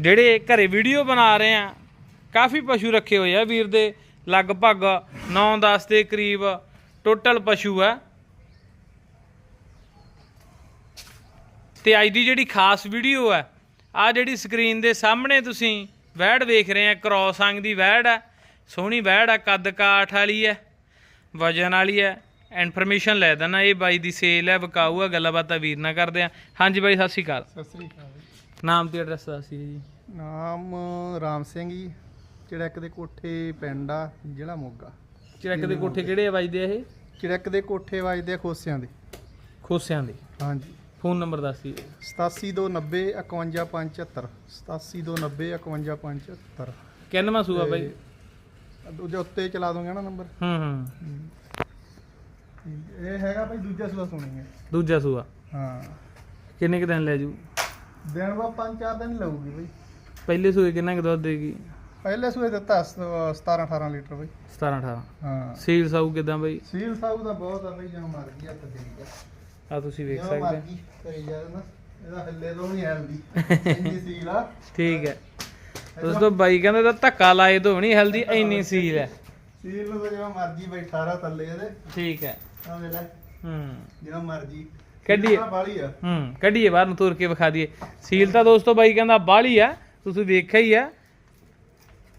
ਜਿਹੜੇ ਘਰੇ ਵੀਡੀਓ ਬਣਾ ਰਹੇ ਆ, ਕਾਫੀ ਪਸ਼ੂ ਰੱਖੇ ਹੋਏ ਆ ਵੀਰ ਦੇ, ਲਗਭਗ 9-10 ਦੇ ਕਰੀਬ ਟੋਟਲ ਪਸ਼ੂ ਆ। ਤੇ ਅੱਜ ਦੀ ਜਿਹੜੀ ਖਾਸ ਵੀਡੀਓ ਹੈ ਆ ਜਿਹੜੀ ਸਕਰੀਨ ਦੇ ਸਾਹਮਣੇ ਤੁਸੀਂ ਵੈੜ ਵੇਖ ਰਹੇ ਆ ਕ੍ਰੋਸ ਅੰਗ ਦੀ ਵੈੜ ਹੈ ਸੋਹਣੀ ਵੈੜ ਹੈ ਕੱਦ ਕਾਠ ਵਾਲੀ ਹੈ ਵਜਨ ਵਾਲੀ ਹੈ ਇਨਫੋਰਮੇਸ਼ਨ ਲੈ ਦੇਣਾ ਇਹ ਬਾਈ ਦੀ ਸੇਲ ਹੈ ਵਿਕਾਊ ਹੈ ਗੱਲਾਂ ਬਾਤਾਂ ਵੀਰ ਨਾਲ ਕਰਦੇ ਆ ਹਾਂਜੀ ਬਾਈ ਸਤਿ ਸ਼੍ਰੀ ਅਕਾਲ। ਸਤਿ ਸ੍ਰੀ ਅਕਾਲ ਜੀ। ਨਾਮ ਤੇ ਐਡਰੈਸ ਦੱਸੀ ਜੀ। ਨਾਮ ਰਾਮ ਸਿੰਘ ਜੀ ਚਿੜਕ ਦੇ ਕੋਠੇ ਪਿੰਡ ਆ ਜ਼ਿਲ੍ਹਾ ਮੋਗਾ। ਚਿੜਕ ਦੇ ਕੋਠੇ ਕਿਹੜੇ ਆ ਵੱਜਦੇ ਆ ਇਹ? ਚਿੜਕ ਦੇ ਕੋਠੇ ਵੱਜਦੇ ਆ ਖੋਸਿਆਂ ਦੇ। ਖੋਸਿਆਂ ਦੇ। ਹਾਂਜੀ। ਫੋਨ ਨੰਬਰ ਦੱਸੀ 8729 51575 8729 51575 ਕਿੰਨਵਾਂ ਸੂਆ ਬਾਈ? ਦੂਜੇ ਉੱਤੇ ਚਲਾ ਦੋਗੇ ਨਾ ਨੰਬਰ। ਹੂੰ। ਹੂੰ। ਇਹ ਹੈਗਾ ਭਾਈ ਦੂਜਾ ਸੂਆ ਸੁਣੀ ਹੈ। ਦੂਜਾ ਸੂਆ? ਹਾਂ। ਕਿੰਨੇ ਕੁ ਦਿਨ ਲੈ ਜੂ? ਦਿਨ ਬਾ ਪੰਜ ਚਾਰ ਦਿਨ ਲਊਗੀ ਭਾਈ ਪਹਿਲੇ ਸੂਏ ਕਿੰਨਾ ਕੁ ਦੁੱਧ ਦੇਗੀ? ਪਹਿਲੇ ਸੂਏ ਦਿੱਤਾ 17 18 ਲੀਟਰ ਭਾਈ 17 18 ਹਾਂ। ਸੀਲ ਸਾਊ ਕਿਦਾਂ ਬਾਈ? ਸੀਲ ਸਾਊ ਦਾ ਬਹੁਤ ਆ ਭਾਈ ਜਦੋਂ ਮਰ ਗਈ ਹੱਥ ਗਿਆ ਆ ਤੁਸੀਂ ਵੇਖ ਜਦੋਂ ਮਰ ਸਕਦੇ ਗਈ ਕਰੀ ਨਾ ਇਹਦਾ ਹੱਲੇ ਤੋਂ ਨਹੀਂ ਹੈਲਦੀ। ਇੰਨੀ ਸੀਲ ਆ। ਠੀਕ ਹੈ। ਦੋਸਤੋ ਬਾਈ ਕਹਿੰਦਾ ਧੱਕਾ ਲਾਏ ਤੋਂ ਨਹੀਂ ਹਲਦੀ ਇੰਨੀ ਸੀਲ ਹੈ। ਸੀਲ ਨੂੰ ਤਾਂ ਜਿਵੇਂ ਮਰਜ਼ੀ ਬੈਠਾ ਰਾ ਥੱਲੇ ਇਹਦੇ। ਠੀਕ ਹੈ। ਆ ਵੇਲੇ ਹੂੰ। ਜਿਵੇਂ ਮਰਜ਼ੀ। ਕੱਢੀਏ। ਬਾਲੀ ਆ। ਹੂੰ ਕੱਢੀਏ ਬਾਹਰ ਨੂੰ ਤੁਰ ਕੇ ਵਿਖਾ ਦਈਏ। ਸੀਲ ਤਾਂ ਦੋਸਤੋ ਬਾਈ ਕਹਿੰਦਾ ਬਾਹਲੀ ਆ ਤੁਸੀਂ ਵੇਖਿਆ ਹੀ ਆ।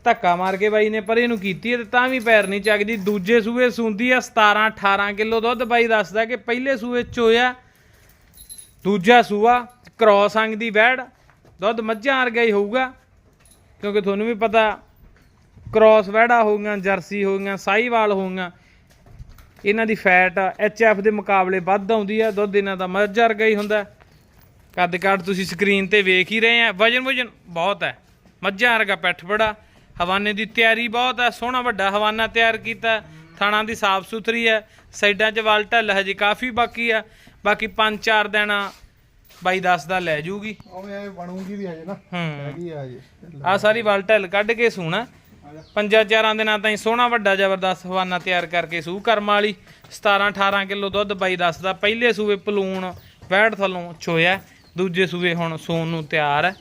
ਧੱਕਾ ਮਾਰ ਕੇ ਬਾਈ ਨੇ ਪਰੇ ਨੂੰ ਕੀਤੀ ਹੈ ਤੇ ਤਾਂ ਵੀ ਪੈਰ ਨਹੀਂ ਚੱਕਦੀ। ਦੂਜੇ ਸੂਏ ਸੁੰਦੀ ਆ 17 18 ਕਿਲੋ ਦੁੱਧ। ਬਾਈ ਦੱਸਦਾ ਕਿ ਪਹਿਲੇ ਸੂਏ ਚੋਇਆ ਦੂਜਾ ਸੂਆ ਕ੍ਰੋਸ ਅੰਗ ਦੀ ਵੈੜ ਦੁੱਧ ਮੱਝਾਂ ਵਰਗਾ ਹੀ ਹੋਊਗਾ ਕਿਉਂਕਿ ਤੁਹਾਨੂੰ ਵੀ ਪਤਾ ਕ੍ਰੋਸ ਵੈੜਾ ਹੋ ਗਈਆਂ ਜਰਸੀ ਹੋ ਗਈਆਂ ਸਾਈਵਾਲ ਹੋ ਗਈਆਂ। ਇਹਨਾਂ ਦੀ ਫੈਟ ਐਚ ਐਫ ਦੇ ਮੁਕਾਬਲੇ ਵੱਧ ਆਉਂਦੀ ਆ ਦੁੱਧ ਇਹਨਾਂ ਦਾ ਮੱਝ ਵਰਗਾ ਹੀ ਹੁੰਦਾ। ਕੱਦ ਕਾਠ ਤੁਸੀਂ ਸਕਰੀਨ ਤੇ ਵੇਖ ਹੀ ਰਹੇ ਆ ਵਜਨ ਵਜਨ ਬਹੁਤ ਹੈ ਮੱਝਾਂ ਵਰਗਾ ਪਿੱਠ ਬੜਾ ਹਵਾਨੇ ਦੀ ਤਿਆਰੀ ਬਹੁਤ ਹੈ ਸੋਹਣਾ ਵੱਡਾ ਹਵਾਨਾ ਤਿਆਰ ਕੀਤਾ ਥਾਣਾ ਦੀ ਸਾਫ਼ ਸੁਥਰੀ ਹੈ ਸਾਈਡਾਂ 'ਚ ਵਲ ਢੱਲ ਹਜੇ ਕਾਫੀ ਬਾਕੀ ਆ ਬਾਕੀ 5-4 ਦਿਨ ਬਾਈ ਦੱਸ ਦਾ ਲੈ ਜੂਗੀ। ਐ ਬਣੂਗੀ ਵੀ ਹਜੇ ਨਾ ਹੈਗੀ ਆ ਹਜੇ। ਆ ਸਾਰੀ ਵਲ ਢੱਲ ਕੱਢ ਕੇ ਸੂਣਾ। ਪੰਜਾਂ ਚਾਰਾਂ ਦਿਨਾਂ ਤਾਈਂ ਸੋਹਣਾ ਵੱਡਾ ਜ਼ਬਰਦਸਤ ਹਵਾਨਾ ਤਿਆਰ ਕਰਕੇ ਸੂ ਕਰਮ ਵਾਲੀ। 17 18 ਕਿਲੋ ਦੁੱਧ ਬਾਈ ਦੱਸਦਾ ਪਹਿਲੇ ਸੂਏ ਪਲੂਣ ਵੈੜ ਥੱਲੋਂ ਚੋਇਆ ਦੂਜੇ ਸੂਏ ਹੁਣ ਸੂਣ ਨੂੰ ਤਿਆਰ। ਹੈ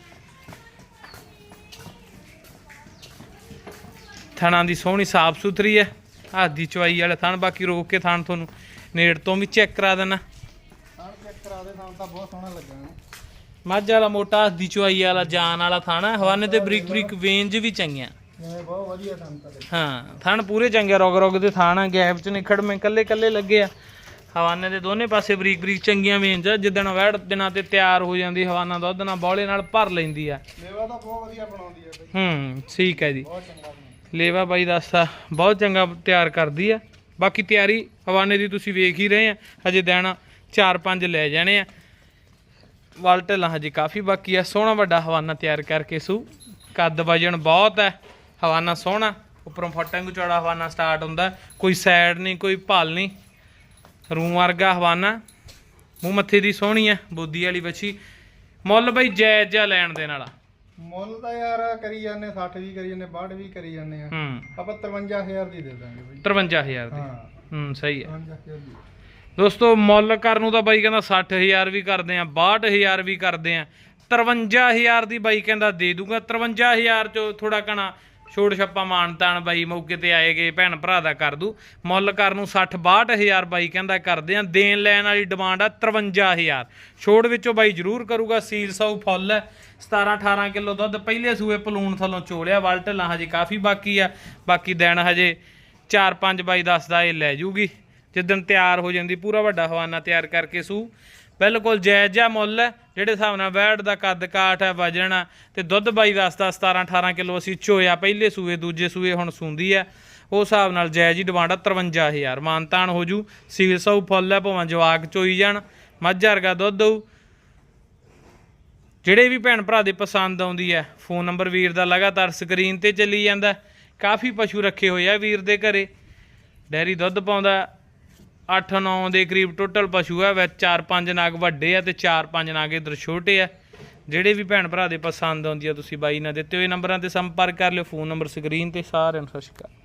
ਥਣਾਂ ਦੀ ਸੋਹਣੀ ਸਾਫ਼ ਸੁਥਰੀ ਹੈ ਹੱਥ ਦੀ ਚਵਾਈ ਵਾਲੇ ਥਣ ਬਾਕੀ ਰੋਕ ਕੇ ਥਣ ਤੁਹਾਨੂੰ ਨੇੜ ਤੋਂ ਵੀ ਚੈੱਕ ਕਰਾ ਦੇਣਾ ਹਾਂ ਚੈੱਕ ਕਰਾ ਦੇ ਸਾਨੂੰ ਤਾਂ ਬਹੁਤ ਸੋਹਣਾ ਲੱਗਾ ਨਾ। ਮੱਝ ਵਾਲਾ ਮੋਟਾ ਹੱਥ ਦੀ ਚਵਾਈ ਵਾਲਾ ਜਾਨ ਵਾਲਾ ਥਣ ਹੈ ਹਵਾਨੇ ਤੇ ਬਰੀਕ ਬਰੀਕ ਵੇਂਜ ਵੀ ਚੰਗੀਆਂ। ਬਹੁਤ ਵਧੀਆ ਕੰਮ ਤਾਂ। ਹਾਂ ਥਣ ਪੂਰੇ ਚੰਗੇ ਰੋਗ ਰੋਗ ਦੇ ਥਣ ਆ ਗੈਪ ਚ ਨਿਖੜ ਮੈਂ ਕੱਲੇ ਕੱਲੇ ਲੱਗੇ ਆ। ਹਵਾਨੇ ਦੇ ਦੋਨੇ ਪਾਸੇ ਬਰੀਕ ਬਰੀਕ ਚੰਗੀਆਂ ਵੇਂਜ ਆ ਜਿੱਦਣ ਵੈੜ ਦਿਨਾਂ ਤੇ ਤਿਆਰ ਹੋ ਜਾਂਦੀ ਹਵਾਨਾ ਦੁੱਧ ਨਾਲ ਬੌਲੇ ਨਾਲ ਭਰ ਲੈਂਦੀ ਆ। ਲੇਵਾ ਤਾਂ ਬਹੁਤ ਵਧੀਆ ਬਣਾਉਂਦੀ ਆ ਬਈ। ਹੂੰ ਠੀਕ ਹੈ ਜੀ। ਬਹੁਤ ਚੰਗਾ ਬਣਾਉਂਦੀ ਲੇਵਾ ਬਾਈ ਦੱਸਦਾ ਬਹੁਤ ਚੰਗਾ ਤਿਆਰ ਕਰਦੀ ਆ। ਬਾਕੀ ਤਿਆਰੀ ਹਵਾਨੇ ਦੀ ਤੁਸੀਂ ਵੇਖ ਹੀ ਰਹੇ ਆ ਹਜੇ ਦਿਨ 4-5 ਲੈ ਜਾਣੇ ਆ। ਵਲ ਢਲਾਂ ਹਜੇ ਕਾਫੀ ਬਾਕੀ ਆ ਸੋਹਣਾ ਵੱਡਾ ਹਵਾਨਾ ਤਿਆਰ ਕਰਕੇ ਸੂ। ਕੱਦ ਵਜਨ ਬਹੁਤ ਹੈ ਹਵਾਨਾ ਸੋਹਣਾ ਉੱਪਰੋਂ ਫਟੰਗ ਚੌੜਾ ਹਵਾਨਾ ਸਟਾਰਟ ਹੁੰਦਾ ਕੋਈ ਸਾਈਡ ਨਹੀਂ ਕੋਈ ਭਲ ਨਹੀਂ। ਰੂਮ ਵਰਗਾ ਹਵਾਨਾ ਮੂੰਹ ਮੱਥੇ ਦੀ ਸੋਹਣੀ ਆ ਬੋਦੀ ਵਾਲੀ ਬੱਚੀ ਮੁੱਲ ਬਈ ਜਾਇਜ਼ ਜਿਹਾ ਲੈਣ ਦੇ ਨਾਲ ਮੁੱਲ ਤਾਂ ਯਾਰ ਕਰੀ ਜਾਂਦੇ 60 ਵੀ ਕਰੀ ਜਾਂਦੇ 62 ਵੀ ਕਰੀ ਜਾਂਦੇ ਆ। ਹੂੰ। ਆਪਾਂ 53000 ਦੀ ਦੇ ਦਾਂਗੇ ਬਈ। 53000 ਦੀ। ਹਾਂ। ਹੂੰ ਸਹੀ ਹੈ 53000 ਦੀ। ਦੋਸਤੋ ਮੁੱਲ ਕਰਨ ਨੂੰ ਤਾਂ ਬਾਈ ਕਹਿੰਦਾ 60000 ਵੀ ਕਰਦੇ ਆ 62000 ਵੀ ਕਰਦੇ ਆ। 53000 ਦੀ ਬਾਈ ਕਹਿੰਦਾ ਦੇ ਦੂੰਗਾ। 53000 ਚੋਂ ਥੋੜਾ ਕਣਾ ਛੋੜ ਛੱਪਾ ਮਾਨਤਾਨ ਬਾਈ ਮੌਕੇ ਤੇ ਆਏਗੇ ਭੈਣ ਭਰਾ ਦਾ ਕਰ ਦੂ। ਮੁੱਲ ਕਰਨ ਨੂੰ 60 62000 ਬਾਈ ਕਹਿੰਦਾ ਕਰਦੇ ਆ। ਦੇਣ ਲੈਣ ਵਾਲੀ ਡਿਮਾਂਡ ਆ 53000 ਛੋੜ ਵਿੱਚੋਂ ਬਾਈ ਜ਼ਰੂਰ ਕਰੂਗਾ, ਸੀਲ ਸੌ ਫੁੱਲ। ਹੈ 17 18 ਕਿਲੋ ਦੁੱਧ ਪਹਿਲੇ ਸੂਏ ਪਲੂਣ ਥੱਲੋਂ ਚੋਲਿਆ ਵਲ ਢੱਲਾਂ ਹਜੇ ਕਾਫੀ ਬਾਕੀ ਆ। ਬਾਕੀ ਦਿਨ ਹਜੇ 4-5 ਬਾਈ ਦੱਸਦਾ ਇਹ ਲੈ ਜੂਗੀ। ਜਿੱਦਣ ਤਿਆਰ ਹੋ ਜਾਂਦੀ, ਪੂਰਾ ਵੱਡਾ ਹਵਾਨਾ ਤਿਆਰ ਕਰਕੇ ਸੂ। ਬਿਲਕੁਲ ਜਾਇਜ਼ ਜਿਹਾ ਮੁੱਲ ਹੈ ਜਿਹੜੇ ਹਿਸਾਬ ਨਾਲ ਵੈੜ ਦਾ ਕੱਦ ਕਾਠ ਹੈ ਵਜਨ ਆ, ਤੇ ਦੁੱਧ ਬਾਈ ਦੱਸਦਾ 17 18 ਕਿਲੋ ਅਸੀਂ ਚੋਇਆ, ਪਹਿਲੇ ਸੂਏ, ਦੂਜੇ ਸੂਏ ਹੁਣ ਸੁੰਦੀ ਹੈ ਉਸ ਹਿਸਾਬ ਨਾਲ ਜਾਇਜ਼ ਹੀ ਡਿਮਾਂਡ ਆ 53000 ਮਾਨਤਾਨ ਹੋ ਜੂ, ਸੀਲ ਸੌ ਫੁੱਲ ਹੈ ਭਵਾਂ ਜਵਾਕ ਚੋਈ ਜਾਣ, ਮੱਝ ਵਰਗਾ ਦੁੱਧ ਦਊ ਜਿਹੜੇ ਵੀ ਭੈਣ ਭਰਾ ਦੇ ਪਸੰਦ ਆਉਂਦੀ ਹੈ ਫੋਨ ਨੰਬਰ ਵੀਰ ਦਾ ਲਗਾਤਾਰ ਸਕਰੀਨ ਤੇ ਚੱਲੀ ਜਾਂਦਾ। ਕਾਫੀ ਪਸ਼ੂ ਰੱਖੇ ਹੋਏ ਆ ਵੀਰ ਦੇ ਘਰੇ। ਡੈਰੀ ਦੁੱਧ ਪਾਉਂਦਾ 8-9 ਦੇ ਕਰੀਬ ਟੋਟਲ ਪਸ਼ੂ ਹੈ ਵਿੱਚ 4-5 ਨਾਗ ਵੱਡੇ ਆ ਤੇ 4-5 ਨਾਗ ਇਧਰ ਛੋਟੇ ਆ। ਜਿਹੜੇ ਵੀ ਭੈਣ ਭਰਾ ਦੇ ਪਸੰਦ ਆਉਂਦੀ ਆ, ਤੁਸੀਂ ਬਾਈ ਨਾਲ ਦਿੱਤੇ ਹੋਏ ਨੰਬਰਾਂ ਤੇ ਸੰਪਰਕ ਕਰ ਲਿਓ, ਫੋਨ ਨੰਬਰ ਸਕਰੀਨ ਤੇ ਸਾਰਿਆਂ ਨੂੰ ਸਤਿ ਸ਼੍ਰੀ ਅਕਾਲ।